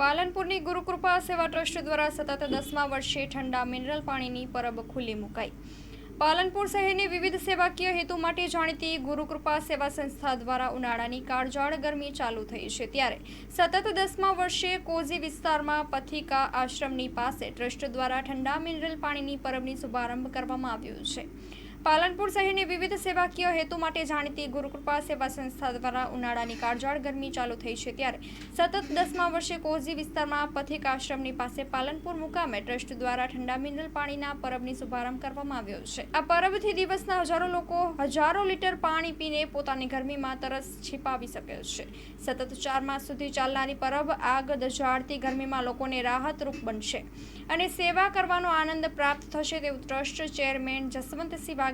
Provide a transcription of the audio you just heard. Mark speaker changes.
Speaker 1: પાલનપુરની ગુરુકૃપા સેવા ટ્રસ્ટ દ્વારા સતત દસમા વર્ષે ઠંડા મિનરલ પાણીની પરબ ખુલ્લી મુકાઈ. પાલનપુર શહેરની વિવિધ સેવાકીય હેતુ માટે જાણીતી ગુરુકૃપા સેવા સંસ્થા દ્વારા ઉનાળાની કાળજાળ ગરમી ચાલુ થઈ છે ત્યારે સતત દસમા વર્ષે કોઝી વિસ્તારમાં પથિકા આશ્રમની પાસે ટ્રસ્ટ દ્વારા ઠંડા મિનરલ પાણીની પરબની શુભારંભ કરવામાં આવ્યો છે. પાલનપુર શહેરની વિવિધ સેવાકીય હેતુ માટે જાણીતી ગુરુકૃપા સેવા સંસ્થા દ્વારા ઉનાળાની કાળજાળ ગરમી ચાલુ થઈ છે ત્યારે સતત દસમા વર્ષે કોઝી વિસ્તારમાં પથિક આશ્રમની પાસે પાલનપુર મુકામે ટ્રસ્ટ દ્વારા ઠંડા મિનરલ પાણીના પરબની શુભારંભ કરવામાં આવ્યો છે. આ પરબથી દિવસના હજારો લોકો હજારો લીટર પાણી પીને પોતાની ગરમીમાં તરસ છીપાવી શકે છે. સતત ચાર માસ સુધી ચાલનારી પરબ આગ દઝાડતી ગરમીમાં લોકોને રાહતરૂપ બનશે અને સેવા કરવાનો આનંદ પ્રાપ્ત થશે તેવું trust chairman Jaswantsinh